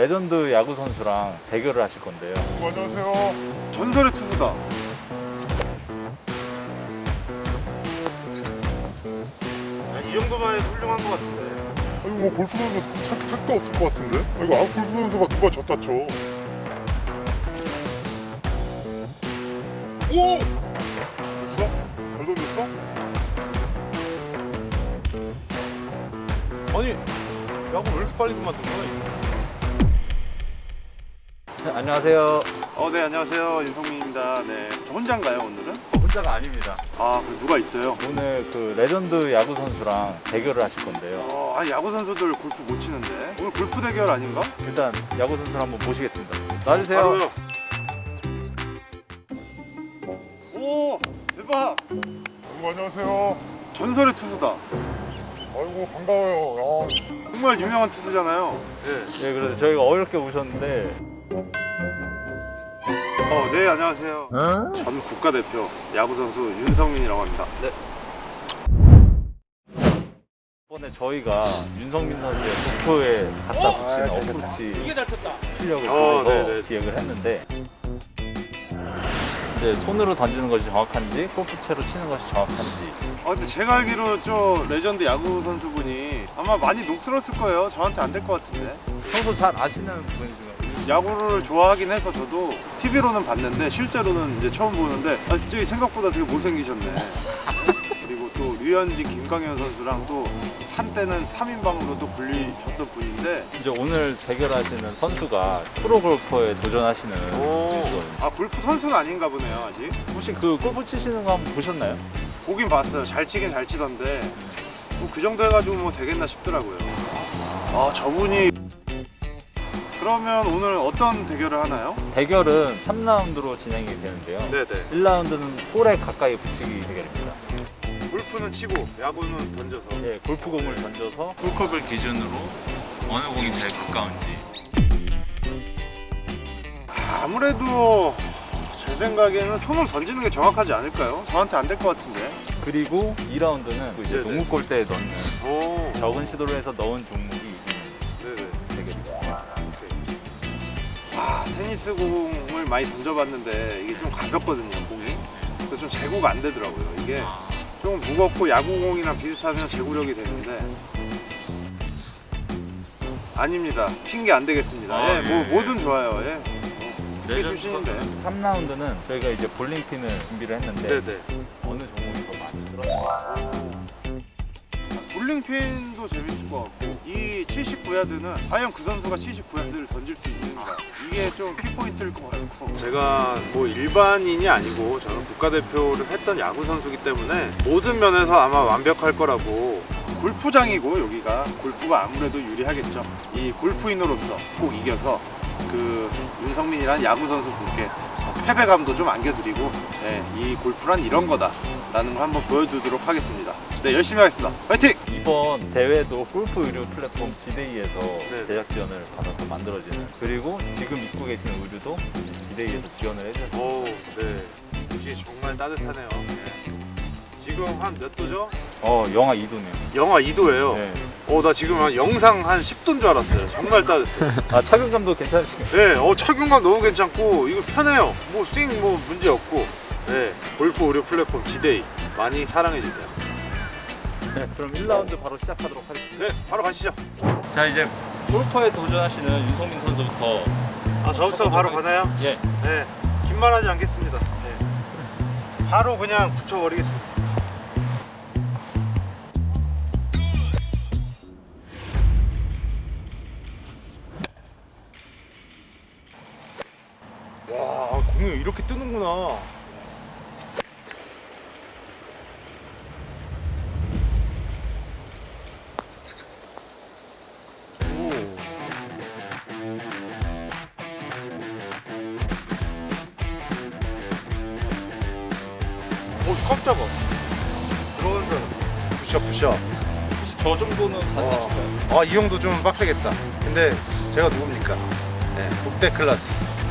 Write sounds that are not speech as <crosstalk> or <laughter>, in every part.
레전드 야구 선수랑 대결을 하실 건데요. 안녕하세요. 전설의 투수다. 이 정도만 해도 훌륭한 것 같은데. 아, 이거 뭐 골프 선수 책, 책도 없을 것 같은데? 아, 이거 아웃 골프 선수가 누가 졌다 쳐. 오! 됐어? 잘 던졌어? 아니, 야구 왜 이렇게 빨리 그만둔 거야? 네, 안녕하세요. 어, 네, 안녕하세요. 윤성민입니다. 네. 저 혼자인가요, 오늘은? 어, 혼자가 아닙니다. 아, 그 누가 있어요? 오늘 그 레전드 야구 선수랑 대결을 하실 건데요. 어, 아니, 야구 선수들 골프 못 치는데. 오늘 골프 대결 아닌가? 일단 야구 선수를 한번 모시겠습니다. 나와주세요. 바로요. 오, 대박! 아이고, 안녕하세요. 전설의 투수다. 아이고, 반가워요. 야, 정말 유명한 투수잖아요. 네. 예, 그래서 저희가 어렵게 모셨는데 어, 네, 안녕하세요. 전 국가대표 야구선수 윤성민이라고 합니다. 네. 이번에 저희가 윤성민 선수의 목표에 갖다 붙이는 어프로치 이게 잘 쳤다. 실력을 어, 보여서 네네. 기획을 했는데 이제 손으로 던지는 것이 정확한지 골프채로 치는 것이 정확한지 아, 근데 제가 알기로 저 레전드 야구 선수분이 아마 많이 녹슬었을 거예요. 저한테 안 될 것 같은데. 평소 잘 아시는 분이시면 야구를 좋아하긴 해서 저도 TV로는 봤는데 실제로는 이제 처음 보는데 아, 진짜 생각보다 되게 못생기셨네. 그리고 또 류현진, 김광현 선수랑 또 한때는 3인방으로도 불리셨던 분인데 이제 오늘 대결하시는 선수가 프로 골퍼에 도전하시는 분이거든요. 아 골프 선수는 아닌가 보네요 아직. 혹시 그 골프 치시는 거 한번 보셨나요? 보긴 봤어요. 잘 치긴 잘 치던데 뭐그 정도 해가지고 뭐 되겠나 싶더라고요. 아 저분이 그러면 오늘 어떤 대결을 하나요? 대결은 3라운드로 진행이 되는데요. 네네. 1라운드는 볼에 가까이 붙이기 대결입니다. 골프는 치고 야구는 던져서. 예, 골프공을 던져서 풀컵을 기준으로 어느 공이 제일 가까운지 아무래도 제 생각에는 손을 던지는 게 정확하지 않을까요? 저한테 안 될 것 같은데. 그리고 2라운드는 이제 네네. 동구 골대에 넣는 오. 적은 시도를 해서 넣은 종목이 테니스 공을 많이 던져봤는데 이게 좀 가볍거든요 공이. 그래서 좀 제구가 안 되더라고요. 이게 좀 무겁고 야구공이랑 비슷하면 제구력이 되는데 아닙니다. 핑계 안 되겠습니다. 아, 예, 뭐 예, 뭐든 좋아요. 예. 국회 레전드 출신인데. 3라운드는 저희가 이제 볼링핀을 준비를 했는데 네네. 어느 종목이 더 많이 들었나 볼링핀도 재밌을 것 같고 이 79야드는 과연 그 선수가 79야드를 던질 수 있는가. 이게 좀 키포인트일 것 같고. 제가 뭐 일반인이 아니고 저는 국가대표를 했던 야구 선수기 때문에 모든 면에서 아마 완벽할 거라고. 골프장이고 여기가 골프가 아무래도 유리하겠죠. 이 골프인으로서 꼭 이겨서 그 윤성민이라는 야구 선수분께 패배감도 좀 안겨드리고 예, 이 골프란 이런 거다라는 걸 한번 보여드리도록 하겠습니다 네 열심히 하겠습니다 파이팅! 이번 대회도 골프 의류 플랫폼 지데이에서 네. 제작 지원을 받아서 만들어지는 그리고 지금 입고 계시는 의류도 지데이에서 지원을 해주셨어요. 오, 네. 역시 정말 따뜻하네요. 지금 한 몇 도죠? 어, 영하 2도네요. 영하 2도예요. 네. 어, 나 지금 한 영상 한 10도인 줄 알았어요. 정말 따뜻해. 아, 착용감도 괜찮으시겠어요? 네, 어, 착용감 너무 괜찮고 이거 편해요. 뭐 스윙 뭐 문제 없고. 네, 골프 의류 플랫폼 지데이 많이 사랑해 주세요. 네, 그럼 1라운드 바로 시작하도록 하겠습니다. 네, 바로 가시죠. 자, 이제 골퍼에 도전하시는 윤성민 선수부터 아, 저부터 바로 가나요? 예, 네, 긴 말하지 않겠습니다. 네. 바로 그냥 붙여버리겠습니다. 이 이렇게 뜨는구나. 오, 깜짝아. 들어오는 줄 알았네. 부셔, 부셔. 혹시 저 정도는 가능하실까요? 아, 이 정도 좀 빡세겠다. 근데 제가 누굽니까? 네, 국대 클래스.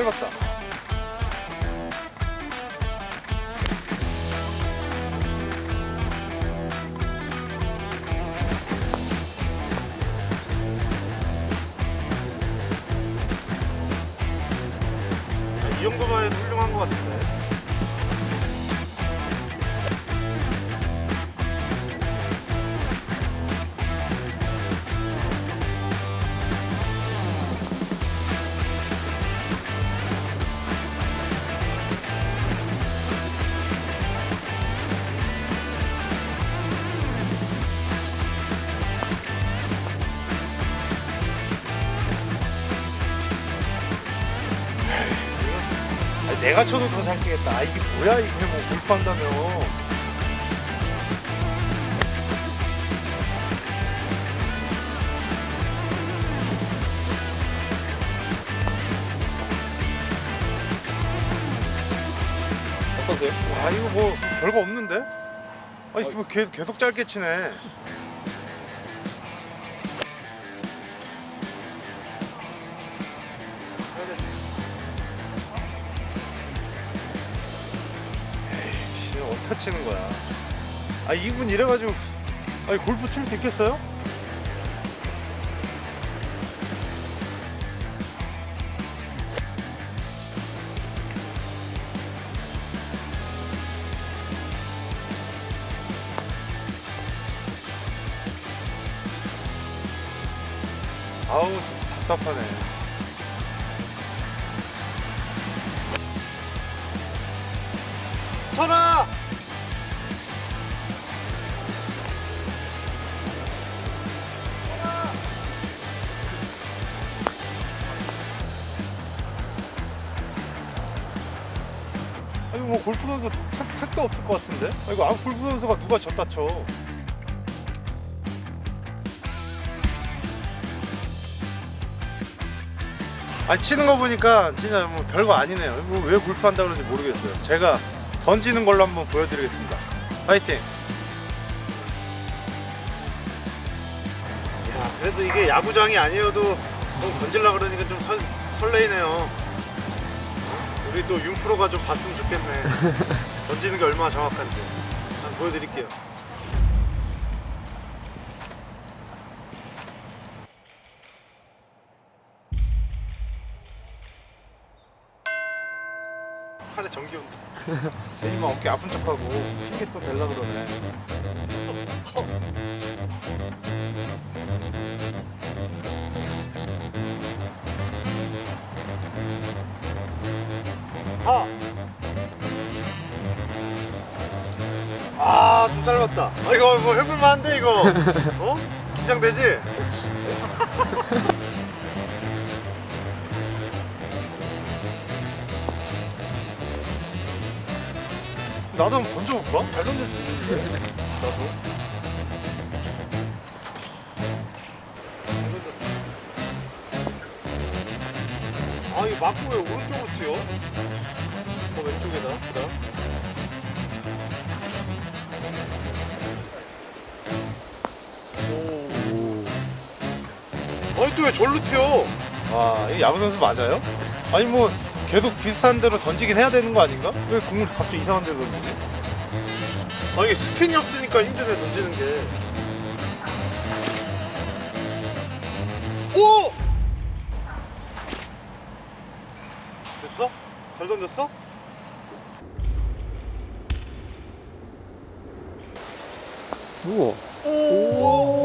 짧았다. 이 정도만 해도 훌륭한 것 같은데. 내가 쳐도 더잘 치겠다. 아, 이게 뭐야 이게 뭐 골프한다며. 어떠세요? 와 이거 뭐 별거 없는데? 아니 뭐 계속 계속 짧게 치네. 어디다 치는 거야? 아 이분 이래가지고 아니 골프 칠 수 있겠어요? 아우 진짜 답답하네. 뭐 골프 선수 택, 택도 없을 것 같은데? 아 이거 아 골프 선수가 누가 졌다 쳐? 아니 치는 거 보니까 진짜 뭐 별거 아니네요. 뭐왜 골프 한다 그러는지 모르겠어요. 제가 던지는 걸로 한번 보여드리겠습니다. 파이팅! 야 그래도 이게 야구장이 아니어도 좀 던질라 그러니까 좀 설, 설레이네요. 우리 또 윤프로가 좀 봤으면 좋겠네. <laughs> 던지는 게 얼마나 정확한지. 한번 보여드릴게요. 팔에 전기 온다. 괜히 막 어깨 아픈 척하고 핑계 또 댈라 그러네. <laughs> 좀 짧았다. 아, 이거 뭐 해볼만한데, 이거? <laughs> 어? 긴장되지? 나도 한번 던져볼까? 잘 던질 수 있는데? 나도. 아, 이거 맞고 왜 오른쪽으로 튀어? 어, 왼쪽에다. 그다. 또왜 절로 튀어? 와, 이 야구 선수 맞아요? 아니, 뭐, 계속 비슷한 대로 던지긴 해야 되는 거 아닌가? 왜 공을 갑자기 이상한 데로 던지지? 아 이게 스핀이 없으니까 힘드네 던지는 게. 오! 됐어? 잘 던졌어? 우와. 오!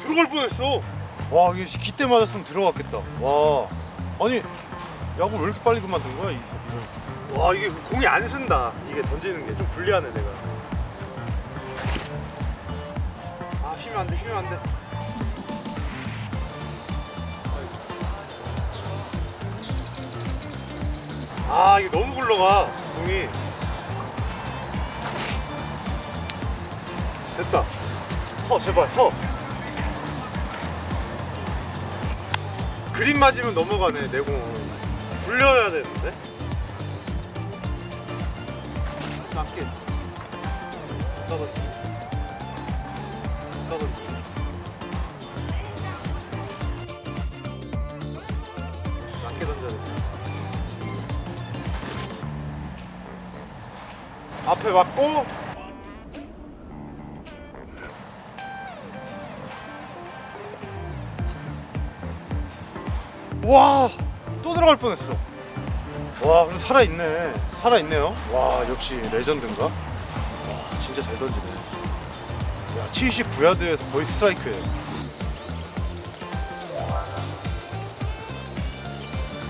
들어갈 뻔했어. 와 이게 기대 맞았으면 들어갔겠다. 와 아니 야구 왜 이렇게 빨리 그만둔 거야 이 선수? 와 이게 공이 안 쓴다. 이게 던지는 게 좀 불리하네 내가. 아 힘이 안 돼, 힘이 안 돼. 아 이게 너무 굴러가 공이. 됐다. 서 제발 서. 그림 맞으면 넘어가네 내공. 굴려야 되는데? 맞게. 까봤지 까봤지 낮게 던져야 돼. 앞에 맞고 와 또 들어갈 뻔했어. 와 그래도 살아있네. 살아있네요? 와 역시 레전드인가? 와 진짜 잘 던지네. 야 79야드에서 거의 스트라이크예요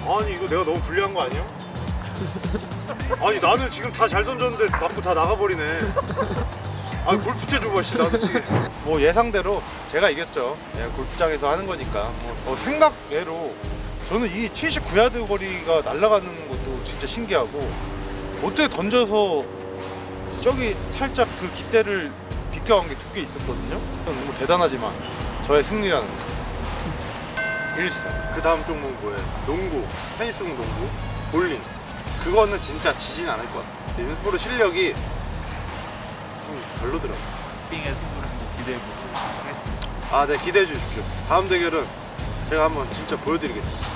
아니 이거 내가 너무 불리한 거 아니야? <laughs> 아니 나는 지금 다 잘 던졌는데 맞고 다 나가버리네. 아니 골프 쳐줘봐 씨 나도 지금. 뭐 예상대로 제가 이겼죠. 예, 골프장에서 하는 거니까. 뭐, 어, 생각 외로 저는 이 79야드 거리가 날아가는 것도 진짜 신기하고 어떻게 던져서 저기 살짝 그 깃대를 비껴간 게 두 개 있었거든요. 너무 대단하지만 저의 승리라는 거. 1승 그 다음 종목 뭐예요? 농구 테니스 농구 볼링. 그거는 진짜 지진 않을 것 같아 윤스포르 실력이 좀 별로더라고 빙의 승부를 한번 기대해 보도록 하겠습니다. 아 네 기대해 주십시오. 다음 대결은 제가 한번 진짜 보여드리겠습니다